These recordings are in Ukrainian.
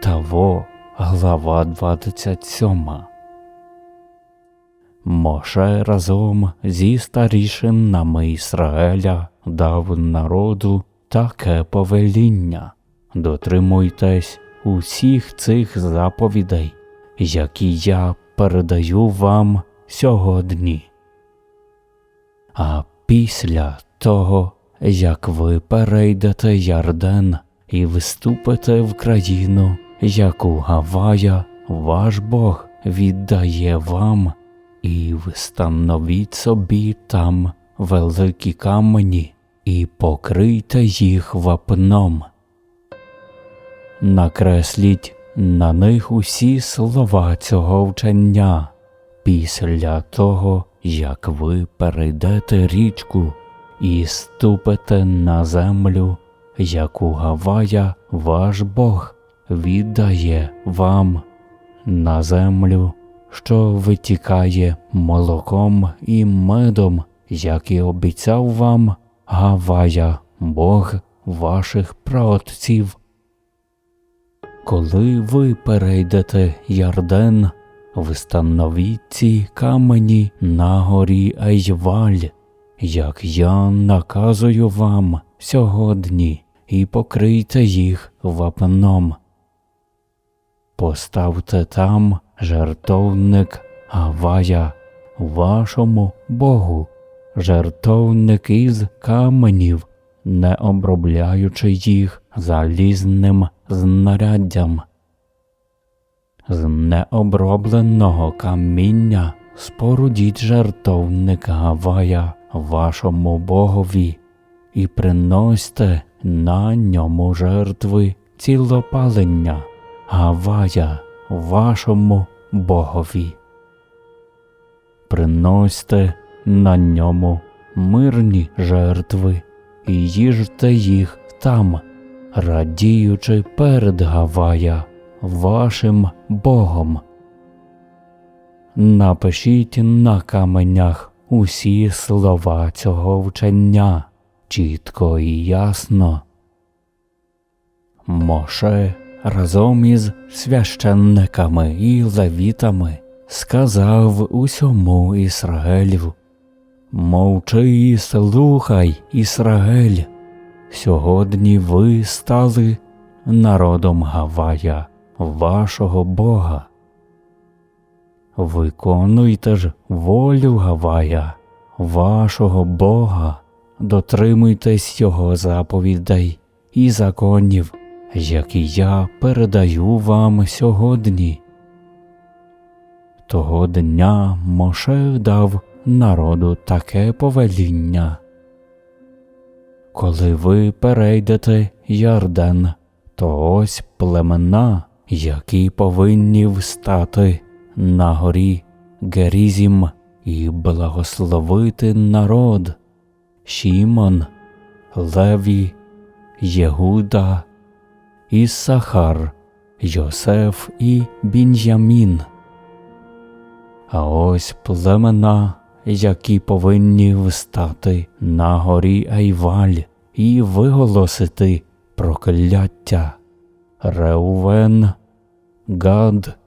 Таво, глава 27. Моше разом зі старішинами Ізраїля дав народу таке повеління. Дотримуйтесь усіх цих заповідей, які я передаю вам сьогодні. А після того, як ви перейдете Ярден і вступите в країну, яку Гавая, ваш Бог, віддає вам, і встановіть собі там великі камені і покрийте їх вапном. Накресліть на них усі слова цього вчення після того, як ви перейдете річку і ступите на землю, яку Гавая, ваш Бог, віддає вам на землю, що витікає молоком і медом, як і обіцяв вам Гавая, Бог ваших праотців. Коли ви перейдете Ярден, встановіть ці камені на горі Айваль, як я наказую вам сьогодні, і покрийте їх вапном. Поставте там жертовник Гавая, вашому Богу, жертовник із каменів, не обробляючи їх залізним знаряддям. З необробленого каміння спорудіть жертовник Гавая вашому Богові і приносьте на ньому жертви цілопалення Гавая вашому Богові. Приносьте на ньому мирні жертви і їжте їх там, радіючи перед Гавая, вашим Богом. Напишіть на каменях усі слова цього вчення чітко і ясно. Моше разом із священниками і левітами сказав усьому Ісраїлю Мовчи і слухай, Ісраїль, сьогодні ви стали народом Гавая, вашого Бога. Виконуйте ж волю Гавая, вашого Бога, дотримуйтесь Його заповідей і законів, які я передаю вам сьогодні. Того дня Моше дав народу таке повеління. Коли ви перейдете Ярден, то ось племена, які повинні встати на горі Герізім і благословити народ, Шімон, Леві, Єгуда, Іссахар, Йосеф і Бін'ямін. А ось племена, які повинні встати на горі Айваль і виголосити прокляття Реувен, Гад,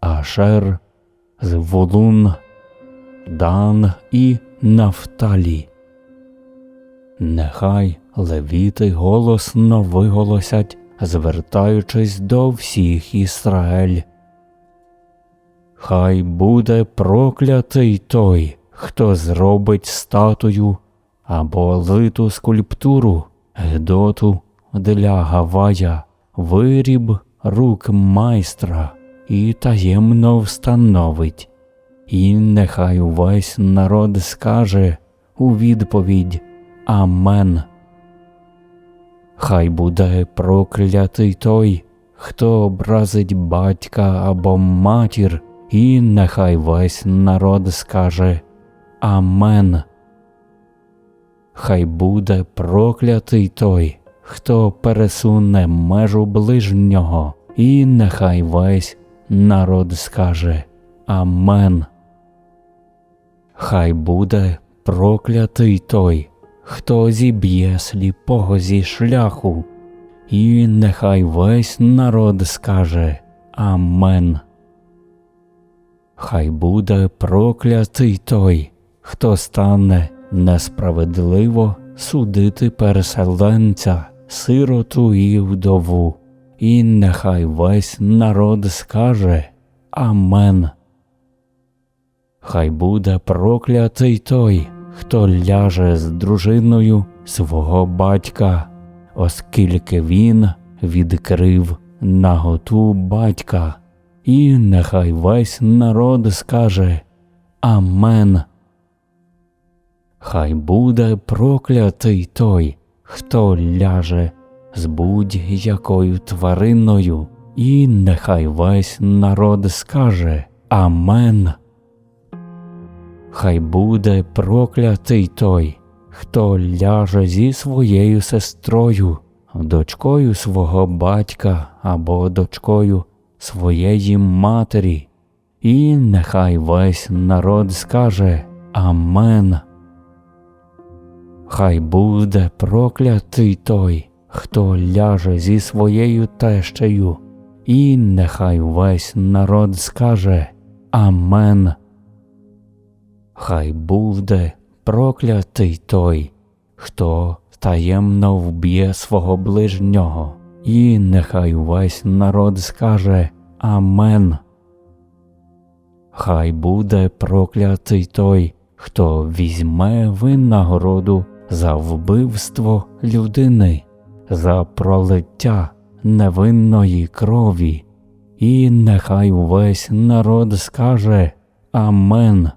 Ашер, Зволун, Дан і Нафталі. Нехай левіти голосно виголосять, звертаючись до всіх Ісраїль. Хай буде проклятий той, хто зробить статую або литу скульптуру, гедоту для Гавая, виріб рук майстра і таємно встановить, і нехай увесь народ скаже у відповідь Амен. Хай буде проклятий той, хто образить батька або матір, і нехай весь народ скаже Амен. Хай буде проклятий той, хто пересуне межу ближнього, і нехай весь народ скаже Амен. Хай буде проклятий той, хто зіб'є сліпого зі шляху, і нехай весь народ скаже Амен. Хай буде проклятий той, хто стане несправедливо судити переселенця, сироту і вдову, і нехай весь народ скаже Амен. Хай буде проклятий той, хто ляже з дружиною свого батька, оскільки він відкрив наготу батька, і нехай весь народ скаже Амен. Хай буде проклятий той, хто ляже з будь-якою твариною, і нехай весь народ скаже Амен. Хай буде проклятий той, хто ляже зі своєю сестрою, дочкою свого батька або дочкою своєї матері, і нехай весь народ скаже Амен. Хай буде проклятий той, хто ляже зі своєю тещею, і нехай весь народ скаже Амен. Хай буде проклятий той, хто таємно вб'є свого ближнього, і нехай весь народ скаже Амен. Хай буде проклятий той, хто візьме винагороду за вбивство людини, за пролиття невинної крові, і нехай весь народ скаже Амен.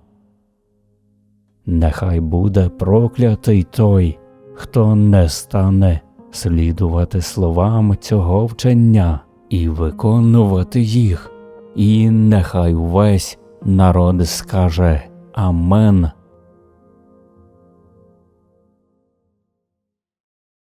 Нехай буде проклятий той, хто не стане слідувати словам цього вчення і виконувати їх, і нехай весь народ скаже Амен.